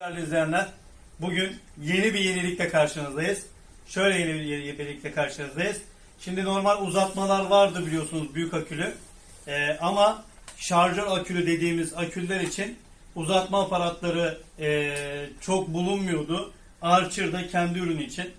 Değerli izleyenler, bugün yeni bir yenilikle karşınızdayız. Şöyle yeni bir yeni- yenilikle karşınızdayız. Şimdi normal uzatmalar vardı biliyorsunuz büyük akülü. Ee, ama şarjör akülü dediğimiz aküller için uzatma aparatları ee, çok bulunmuyordu. Archer da kendi ürünü için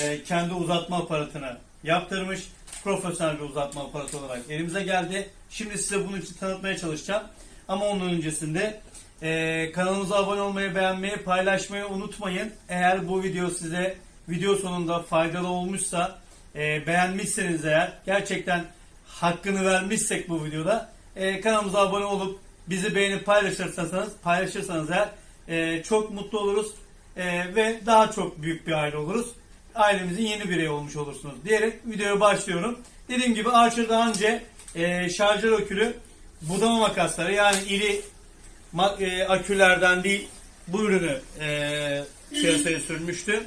ee, kendi uzatma aparatını yaptırmış. Profesyonel bir uzatma aparatı olarak elimize geldi. Şimdi size bunun için tanıtmaya çalışacağım. Ama onun öncesinde ee, kanalımıza abone olmayı, beğenmeyi, paylaşmayı unutmayın. Eğer bu video size video sonunda faydalı olmuşsa, e, beğenmişseniz eğer, gerçekten hakkını vermişsek bu videoda, e, kanalımıza abone olup bizi beğenip paylaşırsanız, paylaşırsanız eğer e, çok mutlu oluruz e, ve daha çok büyük bir aile oluruz. Ailemizin yeni bireyi olmuş olursunuz diyerek videoya başlıyorum. Dediğim gibi Archer daha önce e, şarjör akülü budama makasları yani iri e, akülerden değil bu ürünü e, piyasaya sürmüştü.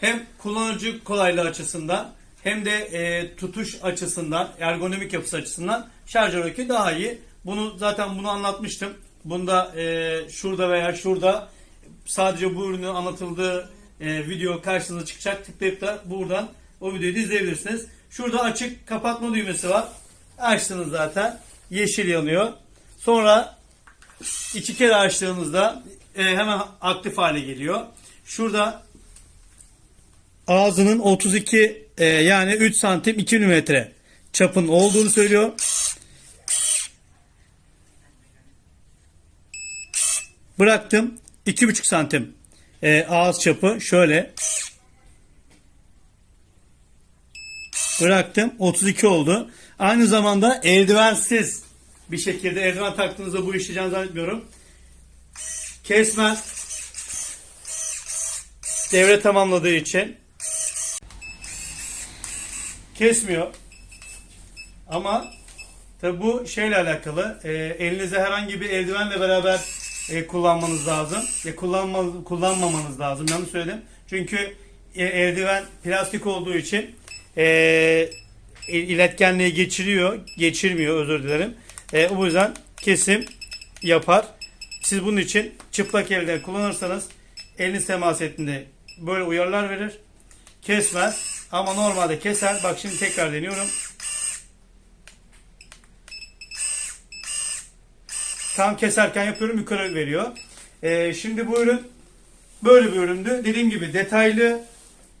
Hem kullanıcı kolaylığı açısından hem de e, tutuş açısından, ergonomik yapısı açısından şarjör akü daha iyi. Bunu zaten bunu anlatmıştım. Bunda e, şurada veya şurada sadece bu ürünün anlatıldığı e, video karşınıza çıkacak. Tıklayıp da buradan o videoyu izleyebilirsiniz. Şurada açık kapatma düğmesi var. Açtınız zaten. Yeşil yanıyor. Sonra iki kere açtığınızda e, hemen aktif hale geliyor. Şurada ağzının 32 e, yani 3 santim 2 milimetre çapın olduğunu söylüyor. Bıraktım 2,5 santim e, ağız çapı şöyle bıraktım 32 oldu. Aynı zamanda eldivensiz bir şekilde eldiven taktığınızda bu işleyeceğini zannetmiyorum. Kesmez. Devre tamamladığı için kesmiyor. Ama tabi bu şeyle alakalı. E, elinize herhangi bir eldivenle beraber e, kullanmanız lazım. E, kullanma, kullanmamanız lazım. Yanlış söyledim. Çünkü e, eldiven plastik olduğu için e, iletkenliği geçiriyor. Geçirmiyor özür dilerim. E, bu yüzden kesim yapar. Siz bunun için çıplak elde kullanırsanız eliniz temas ettiğinde böyle uyarılar verir. Kesmez. Ama normalde keser. Bak şimdi tekrar deniyorum. Tam keserken yapıyorum yukarı veriyor. Ee, şimdi bu ürün böyle bir üründü. Dediğim gibi detaylı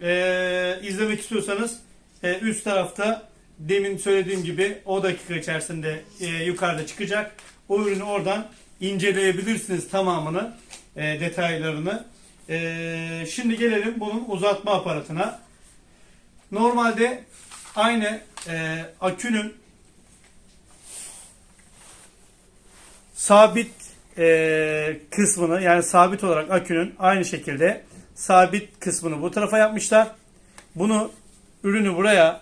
e, izlemek istiyorsanız e, üst tarafta demin söylediğim gibi o dakika içerisinde e, yukarıda çıkacak. O ürünü oradan inceleyebilirsiniz tamamını, e, detaylarını. E, şimdi gelelim bunun uzatma aparatına. Normalde aynı e, akünün sabit e, kısmını yani sabit olarak akünün aynı şekilde sabit kısmını bu tarafa yapmışlar. Bunu ürünü buraya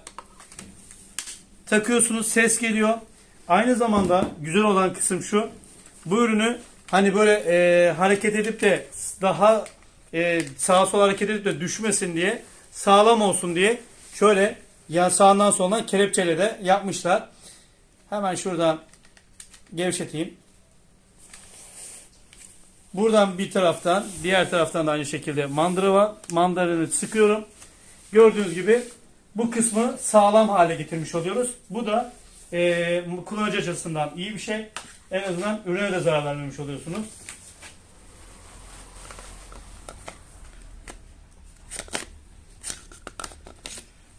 takıyorsunuz ses geliyor. Aynı zamanda güzel olan kısım şu. Bu ürünü hani böyle e, hareket edip de daha e, sağa sola hareket edip de düşmesin diye sağlam olsun diye şöyle yan sağından soluna kelepçeyle de yapmışlar. Hemen şuradan gevşeteyim. Buradan bir taraftan diğer taraftan da aynı şekilde mandıra var. Mandalını sıkıyorum. Gördüğünüz gibi bu kısmı sağlam hale getirmiş oluyoruz. Bu da e, kullanıcı açısından iyi bir şey. En azından ürüne de zarar vermemiş oluyorsunuz.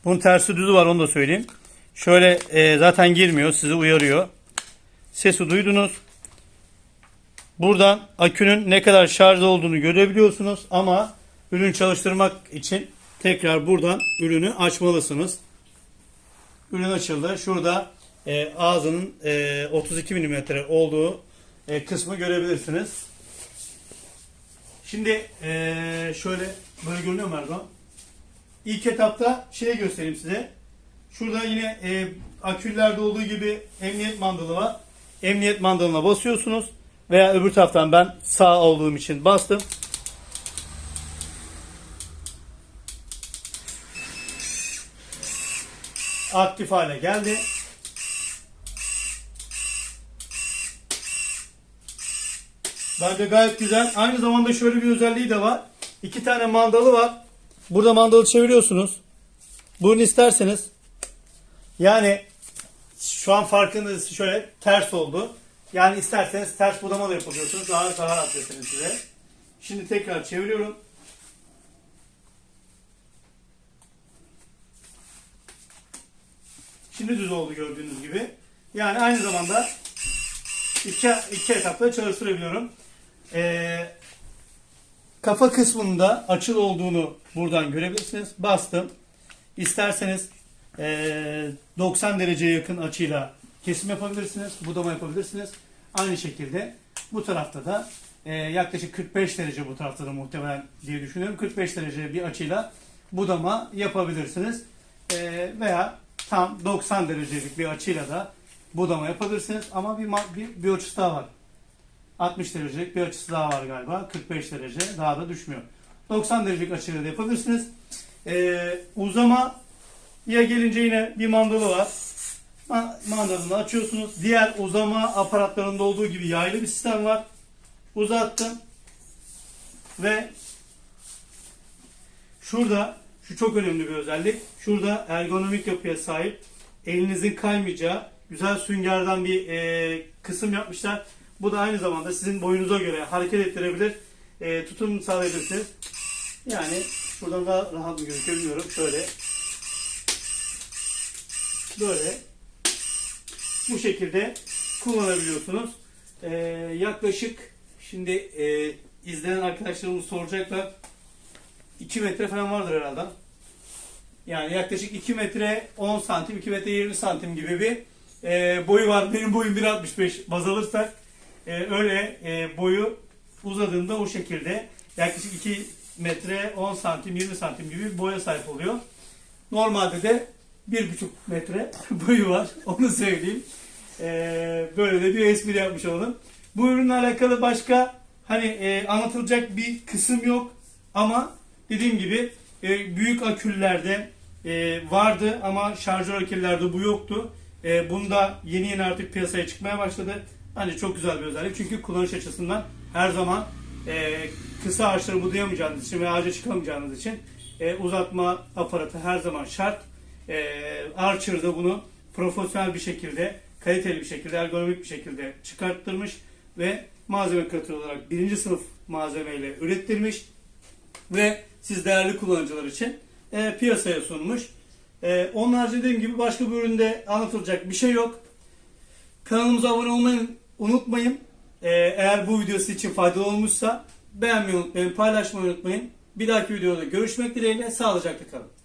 Bunun tersi düzü var onu da söyleyeyim. Şöyle e, zaten girmiyor sizi uyarıyor. Sesi duydunuz. Buradan akünün ne kadar şarjda olduğunu görebiliyorsunuz ama ürün çalıştırmak için tekrar buradan ürünü açmalısınız. Ürün açıldı. Şurada e, ağzının e, 32 mm olduğu e, kısmı görebilirsiniz. Şimdi e, şöyle böyle görünüyor mu Erdoğan? İlk etapta şey göstereyim size. Şurada yine e, aküllerde olduğu gibi emniyet mandalı var. Emniyet mandalına basıyorsunuz. Veya öbür taraftan ben sağ olduğum için bastım. Aktif hale geldi. Bence gayet güzel. Aynı zamanda şöyle bir özelliği de var. İki tane mandalı var. Burada mandalı çeviriyorsunuz. Bunu isterseniz yani şu an farkınız şöyle ters oldu. Yani isterseniz ters budama da yapabiliyorsunuz. Daha rahat getirin size. Şimdi tekrar çeviriyorum. Şimdi düz oldu gördüğünüz gibi. Yani aynı zamanda iki, iki etapta çalıştırabiliyorum. Ee, kafa kısmında açılı olduğunu buradan görebilirsiniz. Bastım. İsterseniz ee, 90 dereceye yakın açıyla kesim yapabilirsiniz. Budama yapabilirsiniz. Aynı şekilde bu tarafta da ee, yaklaşık 45 derece bu tarafta da muhtemelen diye düşünüyorum. 45 derece bir açıyla budama yapabilirsiniz. Ee, veya tam 90 derecelik bir açıyla da budama yapabilirsiniz. Ama bir, bir, bir açısı daha var. 60 derecelik bir açısı daha var galiba. 45 derece daha da düşmüyor. 90 derecelik açıyla da yapabilirsiniz. Ee, uzamaya gelince yine bir mandalı var. Ma- Mandalını açıyorsunuz. Diğer uzama aparatlarında olduğu gibi yaylı bir sistem var. Uzattım. Ve şurada şu çok önemli bir özellik. Şurada ergonomik yapıya sahip elinizin kaymayacağı güzel süngerden bir e, kısım yapmışlar. Bu da aynı zamanda sizin boyunuza göre hareket ettirebilir. E, tutum sağlayabilirsiniz. Yani şuradan daha rahat mı gözüküyor bilmiyorum. Şöyle. Böyle. Bu şekilde kullanabiliyorsunuz. E, yaklaşık şimdi e, izleyen arkadaşlarımız soracaklar. 2 metre falan vardır herhalde. Yani yaklaşık 2 metre 10 santim, 2 metre 20 santim gibi bir e, boyu var. Benim boyum 1.65 baz alırsak e, öyle e, boyu uzadığında o şekilde yaklaşık 2 metre 10 santim, 20 santim gibi bir boya sahip oluyor. Normalde de 1.5 metre boyu var. Onu söyleyeyim. E, böyle de bir espri yapmış olalım. Bu ürünle alakalı başka hani e, anlatılacak bir kısım yok. Ama dediğim gibi e, büyük aküllerde e, vardı ama şarjör aküllerde bu yoktu. E, bunda yeni yeni artık piyasaya çıkmaya başladı. Bence çok güzel bir özellik. Çünkü kullanış açısından her zaman e, kısa ağaçları budayamayacağınız için ve ağaca çıkamayacağınız için e, uzatma aparatı her zaman şart. E, Archer da bunu profesyonel bir şekilde, kaliteli bir şekilde, ergonomik bir şekilde çıkarttırmış ve malzeme katı olarak birinci sınıf malzemeyle ürettirmiş ve siz değerli kullanıcılar için e, piyasaya sunmuş. E, onun haricinde dediğim gibi başka bir üründe anlatılacak bir şey yok. Kanalımıza abone olmayı unutmayın. E, eğer bu video sizin için faydalı olmuşsa beğenmeyi unutmayın, paylaşmayı unutmayın. Bir dahaki videoda görüşmek dileğiyle sağlıcakla kalın.